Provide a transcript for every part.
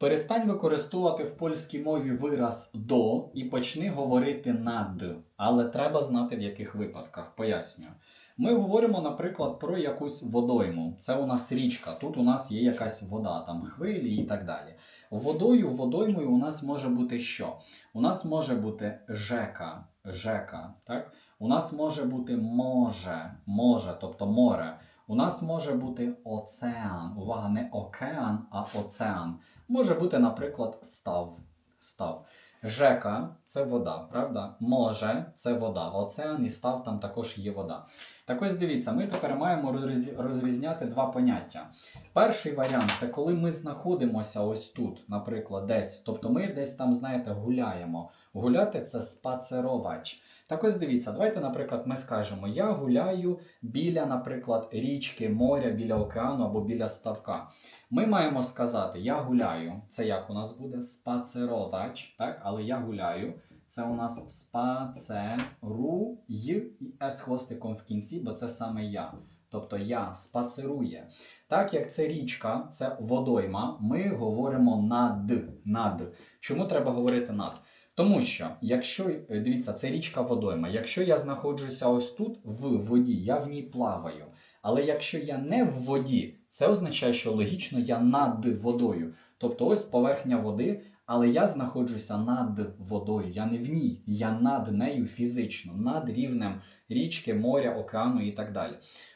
Перестань використовувати в польській мові вираз до і почни говорити над. Але треба знати в яких випадках. Пояснюю. Ми говоримо, наприклад, про якусь водойму. Це у нас річка. Тут у нас є якась вода, там хвилі і так далі. Водою, водоймою у нас може бути що? У нас може бути жека, жека, так? У нас може бути може, може, тобто море. У нас може бути оцеан. Увага, не океан, а оцеан. Може бути, наприклад, став. став. Жека це вода, правда? Може це вода. Оцеан і став там також є вода. Так ось дивіться, ми тепер маємо розрізняти два поняття. Перший варіант це коли ми знаходимося ось тут, наприклад, десь. Тобто ми десь там, знаєте, гуляємо. Гуляти це спацеровач. Так ось дивіться, давайте, наприклад, ми скажемо: я гуляю біля, наприклад, річки, моря, біля океану або біля ставка. Ми маємо сказати Я гуляю. Це як у нас буде спацеровач, так? Але я гуляю. Це у нас спацеру й і с хвостиком в кінці, бо це саме я. Тобто я спацерує. Так як це річка, це водойма, ми говоримо над. над. Чому треба говорити над? Тому що, якщо е, дивіться, це річка водойма. Якщо я знаходжуся ось тут в воді, я в ній плаваю. Але якщо я не в воді, це означає, що логічно я над водою. Тобто ось поверхня води, але я знаходжуся над водою. Я не в ній, я над нею фізично, над рівнем річки, моря, океану і так далі.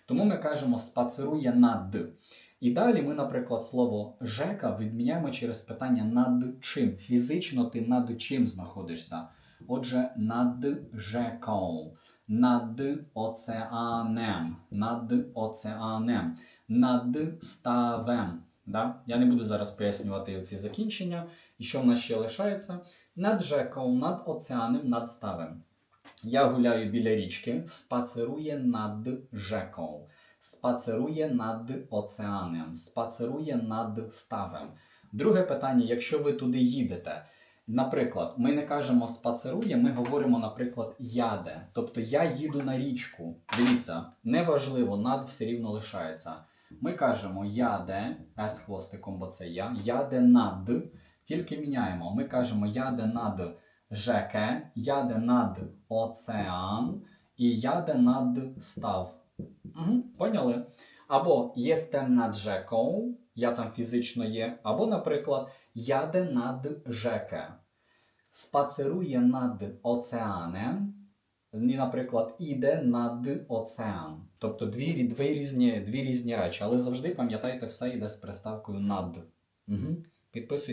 Тому ми кажемо спацерує над. І далі ми, наприклад, слово жека відміняємо через питання над чим. Фізично ти над чим знаходишся. Отже, над жекою, над оцеанем, над оцеанем, над ставем. Да? Я не буду зараз пояснювати ці закінчення. І що в нас ще лишається? Над жекою, над оцеаном, над ставем. Я гуляю біля річки, спацерує над жекою спацерує над оцеаном, спацерує над ставем. Друге питання: якщо ви туди їдете, наприклад, ми не кажемо спацерує, ми говоримо, наприклад, яде. Тобто я їду на річку. Дивіться, неважливо, над все рівно лишається. Ми кажемо яде, с хвостиком, бо це я, яде над, тільки міняємо. Ми кажемо яде над жеке, яде над оцеан і яде над став. Угу, поняли? Або єстем над rzeką, я там фізично є, або, наприклад, яде над rzekę. Спацерує над оцеаном, і, наприклад, іде над оцеан. Тобто дві, дві, різні, дві різні речі, але завжди пам'ятайте, все йде з приставкою над. Угу. Підписуйтесь.